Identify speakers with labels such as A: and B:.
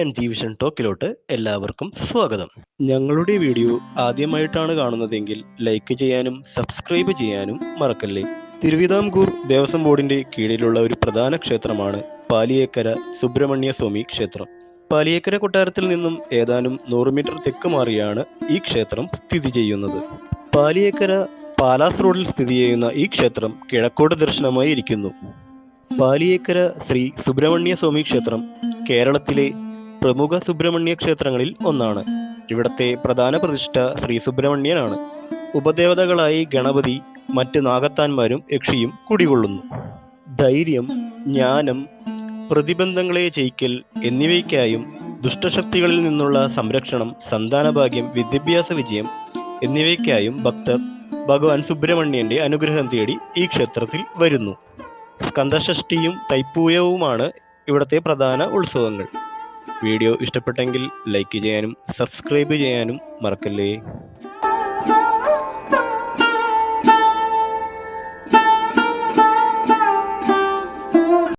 A: And G vision ടോക്കിലോട്ട് എല്ലാവർക്കും സ്വാഗതം. ഞങ്ങളുടെ വീഡിയോ ആദ്യമായിട്ടാണ് കാണുന്നതെങ്കിൽ ലൈക്ക് ചെയ്യാനും സബ്സ്ക്രൈബ് ചെയ്യാനും മറക്കല്ലേ? തിരുവിതാംകൂർ ദേവസ്വം ബോർഡിന്റെ കീഴിലുള്ള ഒരു പ്രധാന ക്ഷേത്രമാണ് പാലിയേക്കര സുബ്രഹ്മണ്യ സ്വാമി ക്ഷേത്രം. പാലിയേക്കര കൊട്ടാരത്തിൽ നിന്നും ഏതാനും നൂറ് മീറ്റർ തെക്ക് മാറിയാണ് ഈ ക്ഷേത്രം സ്ഥിതി ചെയ്യുന്നത്. പാലിയേക്കര പാലാസ് റോഡിൽ സ്ഥിതി ചെയ്യുന്ന ഈ ക്ഷേത്രം കിഴക്കോട്ട് ദർശനമായി ഇരിക്കുന്നു. പാലിയേക്കര ശ്രീ സുബ്രഹ്മണ്യ സ്വാമി ക്ഷേത്രം കേരളത്തിലെ പ്രമുഖ സുബ്രഹ്മണ്യ ക്ഷേത്രങ്ങളിൽ ഒന്നാണ്. ഇവിടത്തെ പ്രധാന പ്രതിഷ്ഠ ശ്രീ സുബ്രഹ്മണ്യനാണ്. ഉപദേവതകളായി ഗണപതി മറ്റ് നാഗത്താന്മാരും യക്ഷിയും കുടികൊള്ളുന്നു. ധൈര്യം ജ്ഞാനം പ്രതിബന്ധങ്ങളെ ജയിക്കൽ എന്നിവയ്ക്കായും ദുഷ്ടശക്തികളിൽ നിന്നുള്ള സംരക്ഷണം സന്താനഭാഗ്യം വിദ്യാഭ്യാസ വിജയം എന്നിവയ്ക്കായും ഭക്തർ ഭഗവാൻ സുബ്രഹ്മണ്യന്റെ അനുഗ്രഹം തേടി ഈ ക്ഷേത്രത്തിൽ വരുന്നു. സ്കന്ദഷഷ്ടിയും തൈപ്പൂയവുമാണ് ഇവിടുത്തെ പ്രധാന ഉത്സവങ്ങൾ. വീഡിയോ ഇഷ്ടപ്പെട്ടെങ്കിൽ ലൈക്ക് ചെയ്യാനും സബ്സ്ക്രൈബ് ചെയ്യാനും മറക്കല്ലേ?